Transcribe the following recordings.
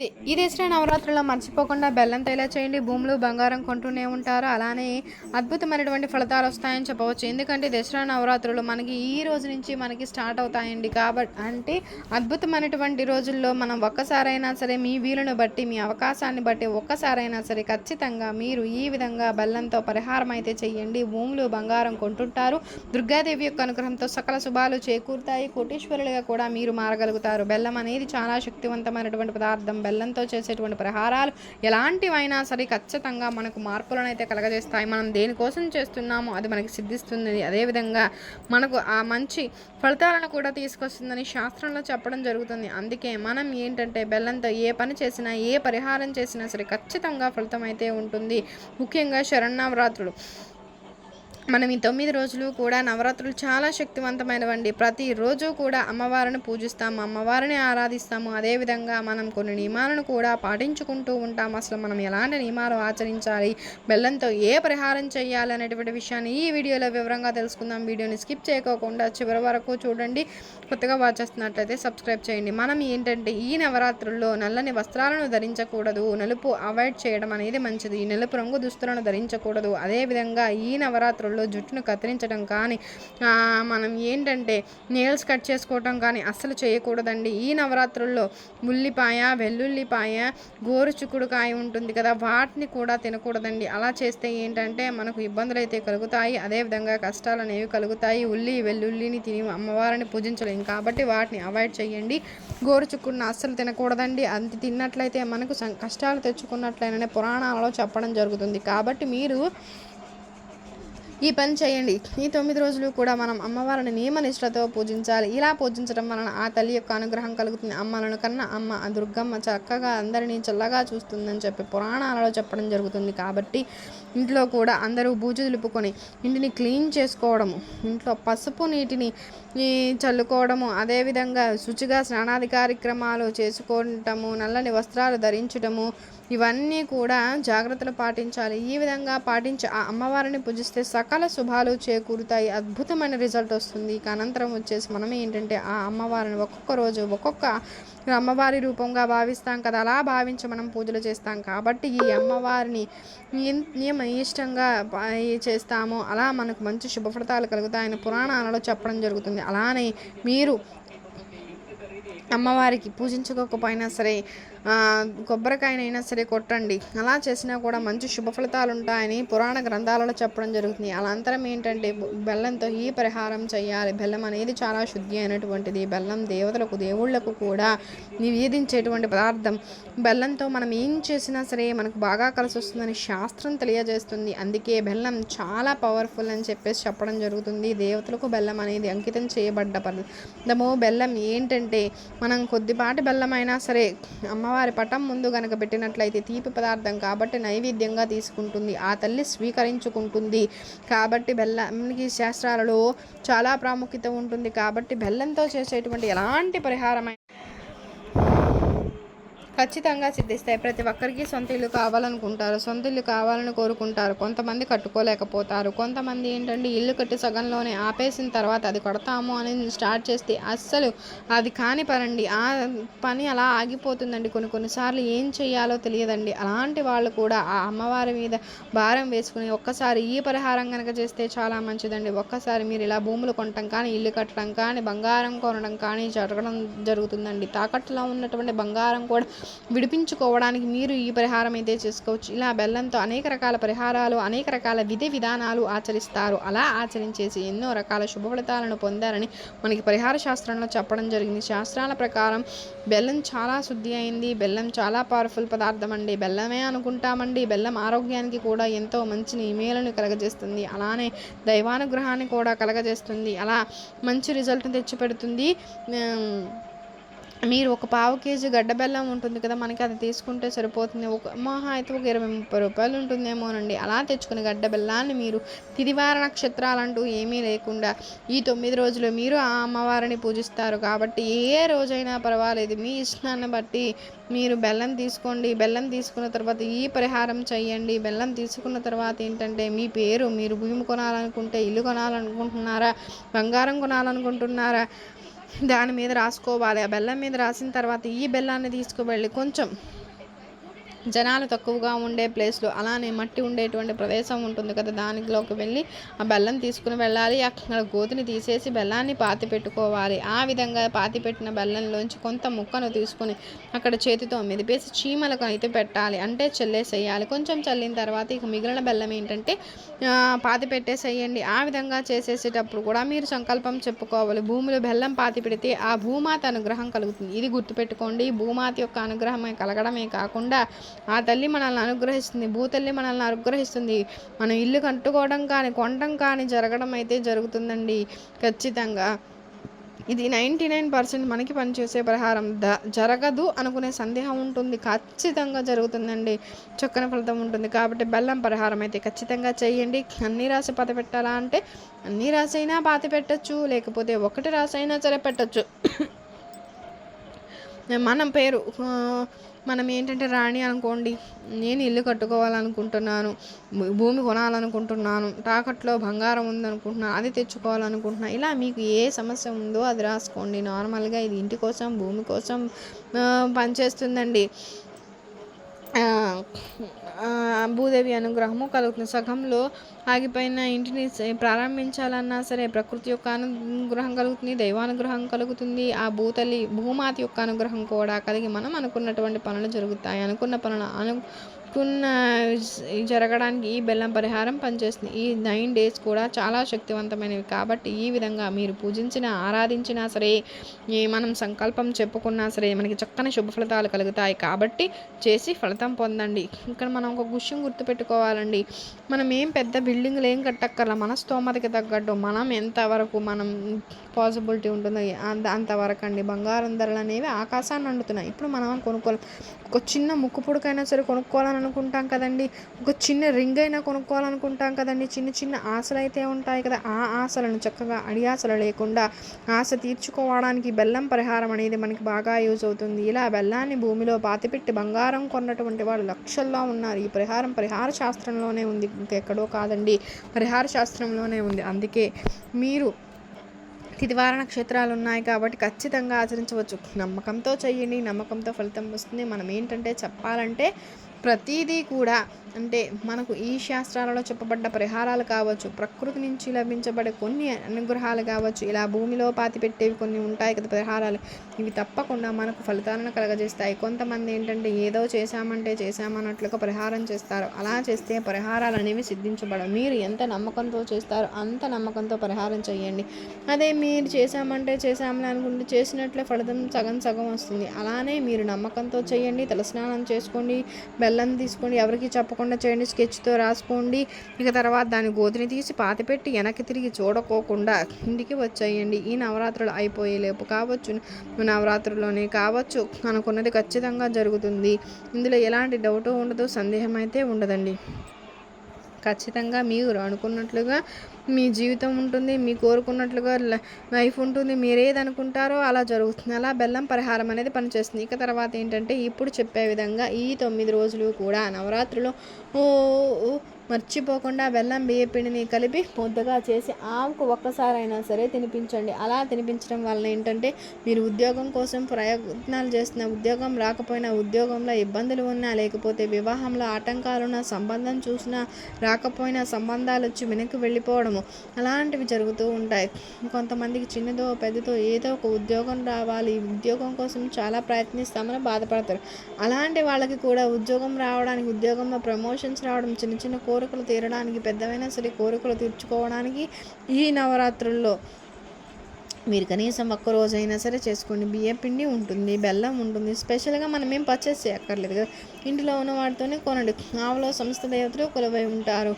ఈ దసరా నవరాత్రుల్లో మర్చిపోకుండా బెల్లంతో ఇలా చేయండి భూములు బంగారం కొంటూనే ఉంటారు. అలానే అద్భుతమైనటువంటి ఫలితాలు వస్తాయని చెప్పవచ్చు. ఎందుకంటే దసరా నవరాత్రులు మనకి ఈ రోజు నుంచి మనకి స్టార్ట్ అవుతాయండి కాబట్టి అంటే అద్భుతమైనటువంటి రోజుల్లో మనం ఒక్కసారైనా సరే మీ వీలును బట్టి మీ అవకాశాన్ని బట్టి ఒక్కసారైనా సరే ఖచ్చితంగా మీరు ఈ విధంగా బెల్లంతో పరిహారం అయితే చేయండి. భూములు బంగారం కొంటుంటారు. దుర్గాదేవి యొక్క అనుగ్రహంతో సకల శుభాలు చేకూరుతాయి. కోటీశ్వరులుగా కూడా మీరు మారగలుగుతారు. బెల్లం అనేది చాలా శక్తివంతమైనటువంటి పదార్థం. బెల్లంతో చేసేటువంటి పరిహారాలు ఎలాంటివైనా సరే ఖచ్చితంగా మనకు మార్పులను అయితే కలగజేస్తాయి. మనం దేనికోసం చేస్తున్నామో అది మనకి సిద్ధిస్తుంది. అదేవిధంగా మనకు ఆ మంచి ఫలితాలను కూడా తీసుకొస్తుందని శాస్త్రంలో చెప్పడం జరుగుతుంది. అందుకే మనం ఏంటంటే బెల్లంతో ఏ పని చేసినా ఏ పరిహారం చేసినా సరే ఖచ్చితంగా ఫలితం అయితే ఉంటుంది. ముఖ్యంగా శరణవరాత్రులు మనం ఈ తొమ్మిది రోజులు కూడా నవరాత్రులు చాలా శక్తివంతమైనవండి. ప్రతిరోజు కూడా అమ్మవారిని పూజిస్తాము అమ్మవారిని ఆరాధిస్తాము. అదేవిధంగా మనం కొన్ని నియమాలను కూడా పాటించుకుంటూ ఉంటాం అసలు మనం ఎలాంటి నియమాలు ఆచరించాలి బెల్లంతో ఏ పరిహారం చేయాలి అనేటువంటి విషయాన్ని ఈ వీడియోలో వివరంగా తెలుసుకుందాం. వీడియోని స్కిప్ చేయకోకుండా చివరి వరకు చూడండి. కొత్తగా వాచ్ చేస్తున్నట్లయితే సబ్స్క్రైబ్ చేయండి. మనం ఏంటంటే ఈ నవరాత్రుల్లో నల్లని వస్త్రాలను ధరించకూడదు. నలుపు అవాయిడ్ చేయడం అనేది మంచిది. నలుపు రంగు దుస్తులను ధరించకూడదు. అదేవిధంగా ఈ నవరాత్రుల్లో జుట్టును కత్తిరించడం కానీ మనం ఏంటంటే నేల్స్ కట్ చేసుకోవటం కానీ అస్సలు చేయకూడదండి. ఈ నవరాత్రుల్లో ఉల్లిపాయ వెల్లుల్లిపాయ గోరు చిక్కుడుకాయ ఉంటుంది కదా వాటిని కూడా తినకూడదండి. అలా చేస్తే ఏంటంటే మనకు ఇబ్బందులు అయితే కలుగుతాయి అదేవిధంగా కష్టాలు అనేవి కలుగుతాయి. ఉల్లి వెల్లుల్లిని తిని అమ్మవారిని పూజించలేం కాబట్టి వాటిని అవాయిడ్ చేయండి. గోరు చిక్కుడుని అస్సలు తినకూడదండి. అది తిన్నట్లయితే మనకు సం- కష్టాలు తెచ్చుకున్నట్లయిననే పురాణాలలో చెప్పడం జరుగుతుంది. కాబట్టి మీరు ఈ పని చేయండి. ఈ తొమ్మిది రోజులు కూడా మనం అమ్మవారిని నియమనిష్టతో పూజించాలి. ఇలా పూజించడం వలన ఆ తల్లి యొక్క అనుగ్రహం కలుగుతుంది. అమ్మలను కన్నా అమ్మ ఆ దుర్గమ్మ చక్కగా అందరినీ చల్లగా చూస్తుందని చెప్పి పురాణాలలో చెప్పడం జరుగుతుంది. కాబట్టి ఇంట్లో కూడా అందరూ బూజు దులుపుకొని ఇంటిని క్లీన్ చేసుకోవడము ఇంట్లో పసుపు నీటిని చల్లుకోవడము అదేవిధంగా శుచిగా స్నానాది కార్యక్రమాలు చేసుకోవటము నల్లని వస్త్రాలు ధరించటము ఇవన్నీ కూడా జాగ్రత్తలు పాటించాలి. ఈ విధంగా పాటించి ఆ అమ్మవారిని పూజిస్తే సకల శుభాలు చేకూరుతాయి. అద్భుతమైన రిజల్ట్ వస్తుంది. ఇక అనంతరం వచ్చేసి మనం ఏంటంటే ఆ అమ్మవారిని ఒక్కొక్క రోజు ఒక్కొక్క అమ్మవారి రూపంగా భావిస్తాం కదా అలా భావించి మనం పూజలు చేస్తాం కాబట్టి ఈ అమ్మవారిని ఎన్- ఇష్టంగా చేస్తామో అలా మనకు మంచి శుభఫలితాలు కలుగుతాయని పురాణాలలో చెప్పడం జరుగుతుంది. అలానే మీరు అమ్మవారికి పూజించకపోయినా సరే కొబ్బరికాయనైనా సరే కొట్టండి. అలా చేసినా కూడా మంచి శుభ ఫలితాలు ఉంటాయని పురాణ గ్రంథాలలో చెప్పడం జరుగుతుంది. అనంతరం ఏంటంటే బెల్లంతో ఈ పరిహారం చేయాలి బెల్లం అనేది చాలా శుద్ధి అయినటువంటిది. బెల్లం దేవతలకు దేవుళ్ళకు కూడా నివేదించేటువంటి పదార్థం. బెల్లంతో మనం ఏం చేసినా సరే మనకు బాగా కలిసి వస్తుందని శాస్త్రం తెలియజేస్తుంది. అందుకే బెల్లం చాలా పవర్ఫుల్ అని చెప్పేసి చెప్పడం జరుగుతుంది. దేవతలకు బెల్లం అనేది అంకితం చేయబడ్డ పదార్థము బెల్లం ఏంటంటే మనం కొద్దిపాటి బెల్లం అయినా సరే అమ్మ అమ్మవారి పటం ముందు గనక పెట్టినట్లయితే తీపి పదార్థం కాబట్టి నైవేద్యంగా తీసుకుంటుంది. ఆ తల్లి స్వీకరించుకుంటుంది. కాబట్టి బెల్లంకి శాస్త్రాలలో చాలా ప్రాముఖ్యత ఉంటుంది. కాబట్టి బెల్లంతో చేసేటువంటి ఎలాంటి పరిహారమైన ఖచ్చితంగా సిద్ధిస్తాయి. ప్రతి ఒక్కరికి సొంత ఇల్లు కావాలనుకుంటారు. సొంత ఇల్లు కావాలని కోరుకుంటారు. కొంతమంది కట్టుకోలేకపోతారు. కొంతమంది ఏంటంటే ఇల్లు కట్టి సగంలోనే ఆపేసిన తర్వాత అది కొడతాము అని స్టార్ట్ చేస్తే అస్సలు అది కాని పరండి. ఆ పని అలా ఆగిపోతుందండి. కొన్ని కొన్నిసార్లు ఏం చేయాలో తెలియదండి. అలాంటి వాళ్ళు కూడా ఆ అమ్మవారి మీద భారం వేసుకుని ఒక్కసారి ఈ పరిహారం కనుక చేస్తే చాలా మంచిదండి. ఒక్కసారి మీరు ఇలా భూములు కొనటం కానీ ఇల్లు కట్టడం కానీ బంగారం కొనడం కానీ జరగడం జరుగుతుందండి. తాకట్టులో ఉన్నటువంటి బంగారం కూడా విడిపించుకోవడానికి మీరు ఈ పరిహారం అయితే చేసుకోవచ్చు. ఇలా బెల్లంతో అనేక రకాల పరిహారాలు అనేక రకాల విధి విధానాలు ఆచరిస్తారు. అలా ఆచరించేసి ఎన్నో రకాల శుభ ఫలితాలను పొందారని మనకి పరిహార శాస్త్రంలో చెప్పడం జరిగింది. శాస్త్రాల ప్రకారం బెల్లం చాలా శుద్ధి అయింది. బెల్లం చాలా పవర్ఫుల్ పదార్థం అండి. బెల్లమే అనుకుంటామండి. బెల్లం ఆరోగ్యానికి కూడా ఎంతో మంచిని మేలును కలగజేస్తుంది. అలానే దైవానుగ్రహాన్ని కూడా కలగజేస్తుంది. అలా మంచి రిజల్ట్ తెచ్చిపెడుతుంది. మీరు ఒక పావు కేజీ గడ్డ బెల్లం ఉంటుంది కదా మనకి అది తీసుకుంటే సరిపోతుంది. ఒక మహా అయితే ఒక ఇరవై ముప్పై రూపాయలు ఉంటుందేమోనండి. అలా తెచ్చుకుని గడ్డ బెల్లాన్ని మీరు తిదివార నక్షత్రాలంటూ ఏమీ లేకుండా ఈ తొమ్మిది రోజులు మీరు ఆ అమ్మవారిని పూజిస్తారు. కాబట్టి ఏ రోజైనా పర్వాలేదు మీ ఇష్టాన్ని బట్టి మీరు బెల్లం తీసుకోండి. బెల్లం తీసుకున్న తర్వాత ఈ పరిహారం చేయండి. బెల్లం తీసుకున్న తర్వాత ఏంటంటే మీ పేరు మీరు భూమి కొనాలనుకుంటే ఇల్లు కొనాలనుకుంటున్నారా బంగారం కొనాలనుకుంటున్నారా దాని మీద రాసుకోవాలి. ఆ బెల్లం మీద రాసిన తర్వాత ఈ బెల్లాన్ని తీసుకువెళ్ళి కొంచెం జనాలు తక్కువగా ఉండే ప్లేస్లో అలానే మట్టి ఉండేటువంటి ప్రదేశం ఉంటుంది కదా దానిలోకి వెళ్ళి ఆ బెల్లం తీసుకుని వెళ్ళాలి అక్కడ గోతిని తీసేసి బెల్లాన్ని పాతి పెట్టుకోవాలి. ఆ విధంగా పాతి పెట్టిన బెల్లంలోంచి కొంత ముక్కను తీసుకుని అక్కడ చేతితో మెదిపేసి చీమలకు అయితే పెట్టాలి. అంటే చెల్లేసేయాలి. కొంచెం చల్లిన తర్వాత ఇక మిగిలిన బెల్లం ఏంటంటే పాతి పెట్టేసేయండి. ఆ విధంగా చేసేసేటప్పుడు కూడా మీరు సంకల్పం చెప్పుకోవాలి. భూమిలో బెల్లం పాతి పెడితే ఆ భూమాత అనుగ్రహం కలుగుతుంది. ఇది గుర్తుపెట్టుకోండి. భూమాత యొక్క అనుగ్రహమే కలగడమే కాకుండా ఆ తల్లి మనల్ని అనుగ్రహిస్తుంది. భూతల్లి మనల్ని అనుగ్రహిస్తుంది. మనం ఇల్లు కట్టుకోవడం కానీ కొనడం కానీ జరగడం అయితే జరుగుతుందండి. ఖచ్చితంగా. ఇది నైంటీ నైన్ పర్సెంట్ మనకి పనిచేసే పరిహారం. ద జరగదు అనుకునే సందేహం ఉంటుంది. ఖచ్చితంగా జరుగుతుందండి. చక్కని ఫలితం ఉంటుంది. కాబట్టి బెల్లం పరిహారం అయితే ఖచ్చితంగా చేయండి. అన్ని రాసి పాత పెట్టాలా అంటే అన్ని రాసి అయినా పాత పెట్టచ్చు. లేకపోతే ఒకటి రాసి అయినా సరే పెట్టచ్చు. మనం పేరు మనం ఏంటంటే రాణి అనుకోండి నేను ఇల్లు కట్టుకోవాలనుకుంటున్నాను భూమి కొనాలనుకుంటున్నాను తాకట్లో బంగారం ఉందనుకుంటున్నాను అది తెచ్చుకోవాలనుకుంటున్నాను ఇలా మీకు ఏ సమస్య ఉందో అది రాసుకోండి. నార్మల్గా ఇది ఇంటి కోసం భూమి కోసం పనిచేస్తుందండి. భూదేవి అనుగ్రహము కలుగుతుంది. సగంలో ఆగిపోయిన ఇంటిని ప్రారంభించాలన్నా సరే ప్రకృతి యొక్క అనుగ్రహం కలుగుతుంది దైవానుగ్రహం కలుగుతుంది. ఆ భూతల్లి భూమాత యొక్క అనుగ్రహం కూడా కలిగి మనం అనుకున్నటువంటి పనులు జరుగుతాయి. అనుకున్న పనులు అను అనుకున్న జరగడానికి ఈ బెల్లం పరిహారం పనిచేస్తుంది. ఈ నైన్ డేస్ కూడా చాలా శక్తివంతమైనవి. కాబట్టి ఈ విధంగా మీరు పూజించిన ఆరాధించినా సరే ఏ మనం సంకల్పం చెప్పుకున్నా సరే మనకి చక్కని శుభ ఫలితాలు కలుగుతాయి. కాబట్టి చేసి ఫలితం పొందండి. ఇక్కడ మనం ఒక విషయం గుర్తుపెట్టుకోవాలండి. మనం ఏం పెద్ద బిల్డింగ్లు ఏం కట్టక్కర్లా మన స్తోమతకి తగ్గట్టు మనం ఎంతవరకు మనం పాసిబిలిటీ ఉంటుందో అంత అంతవరకు అండి బంగారం ధరలు అనేవి ఆకాశాన్ని అండుతున్నాయి ఇప్పుడు మనం కొనుక్కోవాలి. ఒక చిన్న ముక్కు పుడకైనా సరే కొనుక్కోవాలని అనుకుంటాం కదండి. ఒక చిన్న రింగ్ అయినా కొనుక్కోవాలనుకుంటాం కదండి. చిన్న చిన్న ఆశలు అయితే ఉంటాయి కదా. ఆ ఆశలను చక్కగా అడియాసలు లేకుండా ఆశ తీర్చుకోవడానికి బెల్లం పరిహారం అనేది మనకి బాగా యూజ్ అవుతుంది. ఇలా బెల్లాన్ని భూమిలో పాతిపెట్టి బంగారం కొన్నటువంటి వాళ్ళు లక్షల్లో ఉన్నారు. ఈ పరిహారం పరిహార శాస్త్రంలోనే ఉంది. ఇంకెక్కడో కాదండి. పరిహార శాస్త్రంలోనే ఉంది. అందుకే మీరు తిదివార నక్షత్రాలు ఉన్నాయి కాబట్టి ఖచ్చితంగా ఆచరించవచ్చు. నమ్మకంతో చెయ్యండి నమ్మకంతో ఫలితం వస్తుంది. మనం ఏంటంటే చెప్పాలంటే ప్రతిదీ కూడా అంటే మనకు ఈ శాస్త్రాలలో చెప్పబడ్డ పరిహారాలు కావచ్చు ప్రకృతి నుంచి లభించబడే కొన్ని అనుగ్రహాలు కావచ్చు ఇలా భూమిలో పాతి పెట్టేవి కొన్ని ఉంటాయి కదా పరిహారాలు. ఇవి తప్పకుండా మనకు ఫలితాలను కలగజేస్తాయి. కొంతమంది ఏంటంటే ఏదో చేశామంటే చేశామన్నట్లుగా పరిహారం చేస్తారు. అలా చేస్తే పరిహారాలు అనేవి సిద్ధించబడవు. మీరు ఎంత నమ్మకంతో చేస్తారో అంత నమ్మకంతో పరిహారం చేయండి. అదే మీరు చేశామంటే చేశామని అనుకుంటే చేసినట్లే ఫలితం సగం సగం వస్తుంది. అలానే మీరు నమ్మకంతో చేయండి తలస్నానం చేసుకోండి బెల్లం తీసుకోండి ఎవరికి చెప్పకుండా చేయండి స్కెచ్తో రాసుకోండి. ఇక తర్వాత దాని గోతిని తీసి పాతపెట్టి వెనక్కి తిరిగి చూడకోకుండా ఇంటికి వచ్చేయండి. ఈ నవరాత్రులు అయిపోయేలేపు కావచ్చు నవరాత్రుల్లోనే కావచ్చు అనుకున్నది ఖచ్చితంగా జరుగుతుంది. ఇందులో ఎలాంటి డౌట్ ఉండదు సందేహం అయితే ఉండదండి. ఖచ్చితంగా మీరు అనుకున్నట్లుగా మీ జీవితం ఉంటుంది మీ కోరుకున్నట్లుగా లైఫ్ ఉంటుంది మీరు ఏది అనుకుంటారో అలా జరుగుతుంది. అలా బెల్లం పరిహారం అనేది పనిచేస్తుంది. ఇక తర్వాత ఏంటంటే ఇప్పుడు చెప్పే విధంగా ఈ తొమ్మిది రోజులు కూడా నవరాత్రులు. ఓ మర్చిపోకుండా బెల్లం బియ్య పిండిని కలిపి ముద్దగా చేసి ఆవుకు ఒక్కసారైనా సరే తినిపించండి. అలా తినిపించడం వలన ఏంటంటే మీరు ఉద్యోగం కోసం ప్రయత్నాలు చేస్తున్న ఉద్యోగం రాకపోయినా ఉద్యోగంలో ఇబ్బందులు ఉన్నా లేకపోతే వివాహంలో ఆటంకాలున్న సంబంధం చూసినా రాకపోయినా సంబంధాలు వచ్చి వెనక్కి వెళ్ళిపోవడము అలాంటివి జరుగుతూ ఉంటాయి. కొంతమందికి చిన్నదో పెద్దదో ఏదో ఒక ఉద్యోగం రావాలి. ఈ ఉద్యోగం కోసం చాలా ప్రయత్నిస్తామని బాధపడతారు. అలాంటి వాళ్ళకి కూడా ఉద్యోగం రావడానికి ఉద్యోగంలో ప్రమోషన్స్ రావడం చిన్న చిన్న కోరికలు తీరడానికి పెద్దవైనా సరే కోరికలు తీర్చుకోవడానికి ఈ నవరాత్రుల్లో మీరు కనీసం ఒక్క రోజైనా సరే చేసుకోండి. బియ్యం పిండి ఉంటుంది బెల్లం ఉంటుంది. స్పెషల్గా మనం ఏం పర్చేస్ చేయక్కర్లేదు కదా. ఇంటిలో ఉన్న వాటితోనే కొనండి. ఆవులో సంస్థ దేవతలు కొలువై ఉంటారు.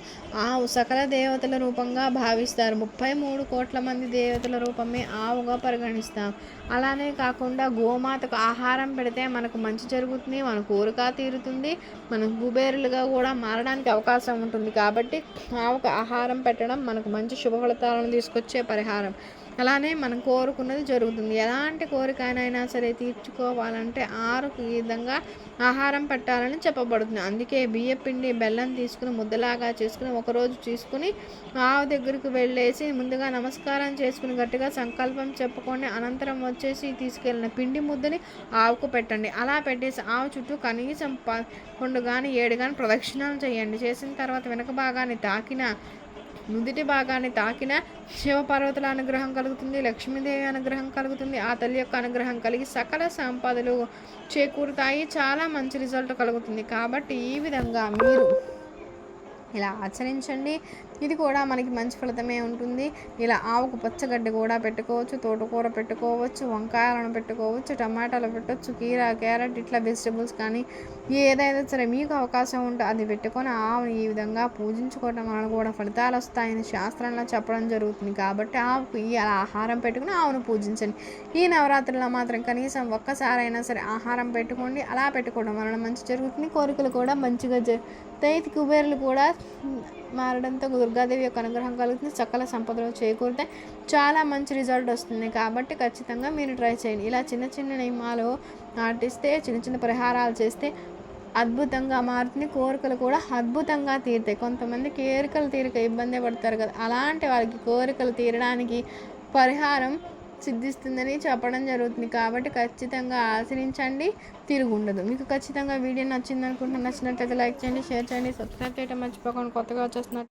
ఆవు సకల దేవతల రూపంగా భావిస్తారు. ముప్పై మూడు కోట్ల మంది దేవతల రూపమే ఆవుగా పరిగణిస్తాం అలానే కాకుండా గోమాతకు ఆహారం పెడితే మనకు మంచి జరుగుతుంది మన కోరిక తీరుతుంది మనం కుబేరులుగా కూడా మారడానికి అవకాశం ఉంటుంది. కాబట్టి ఆవుకు ఆహారం పెట్టడం మనకు మంచి శుభ ఫలితాలను తీసుకొచ్చే పరిహారం. అలానే మనం కోరుకున్నది జరుగుతుంది. ఎలాంటి కోరికనైనా సరే తీర్చుకోవాలంటే ఆరుకు విధంగా ఆహారం పెట్టాలని చెప్పబడుతుంది. అందుకే బియ్య పిండి బెల్లం తీసుకుని ముద్దలాగా చేసుకుని ఒకరోజు తీసుకుని ఆవు దగ్గరికి వెళ్ళేసి ముందుగా నమస్కారం చేసుకుని గట్టిగా సంకల్పం చెప్పుకొని అనంతరం వచ్చేసి తీసుకెళ్ళిన పిండి ముద్దని ఆవుకు పెట్టండి. అలా పెట్టేసి ఆవు చుట్టూ కనీసం పదకొండు కానీ ఏడు కానీ ప్రదక్షిణాలు చేయండి. చేసిన తర్వాత వెనక భాగాన్ని తాకిన నుదుటి భాగాన్ని తాకిన శివపార్వతుల అనుగ్రహం కలుగుతుంది లక్ష్మీదేవి అనుగ్రహం కలుగుతుంది ఆ తల్లి యొక్క అనుగ్రహం కలిగి సకల సంపదలు చేకూరుతాయి చాలా మంచి రిజల్ట్ కలుగుతుంది. కాబట్టి ఈ విధంగా మీరు ఇలా ఆచరించండి. ఇది కూడా మనకి మంచి ఫలితమే ఉంటుంది. ఇలా ఆవుకు పచ్చగడ్డి కూడా పెట్టుకోవచ్చు తోటకూర పెట్టుకోవచ్చు వంకాయలను పెట్టుకోవచ్చు టమాటాలు పెట్టవచ్చు కీర క్యారెట్ ఇట్లా వెజిటబుల్స్ కానీ ఏదైతే సరే మీకు అవకాశం ఉంటే అది పెట్టుకొని ఆవుని ఈ విధంగా పూజించుకోవడం వలన కూడా ఫలితాలు వస్తాయని శాస్త్రంలో చెప్పడం జరుగుతుంది. కాబట్టి ఆవుకు ఈ అలా ఆహారం పెట్టుకుని ఆవును పూజించండి. ఈ నవరాత్రుల్లో మాత్రం కనీసం ఒక్కసారైనా సరే ఆహారం పెట్టుకోండి. అలా పెట్టుకోవడం వలన మంచి జరుగుతుంది. కోరికలు కూడా మంచిగా జరుగుతాయి కుబేరులు కూడా మారడంతో దుర్గాదేవి యొక్క అనుగ్రహం కలుగుతుంది. సకల సంపదలు చేకూరుతాయి. చాలా మంచి రిజల్ట్ వస్తుంది కాబట్టి ఖచ్చితంగా మీరు ట్రై చేయండి. ఇలా చిన్న చిన్న నియమాలు నాటిస్తే చిన్న చిన్న పరిహారాలు చేస్తే అద్భుతంగా మారుతుంది. కోరికలు కూడా అద్భుతంగా తీరుతాయి. కొంతమంది కోరికలు తీరిక ఇబ్బంది పడతారు కదా. అలాంటి వాళ్ళకి కోరికలు తీరడానికి పరిహారం సిద్ధిస్తుందని చెప్పడం జరుగుతుంది. కాబట్టి ఖచ్చితంగా ఆచరించండి తిరుగుండదు మీకు ఖచ్చితంగా వీడియో నచ్చింది అనుకుంటున్నా నచ్చినట్లయితే లైక్ చేయండి షేర్ చేయండి సబ్స్క్రైబ్ చేయడం మర్చిపోకుండా. కొత్తగా వచ్చేస్తున్నారు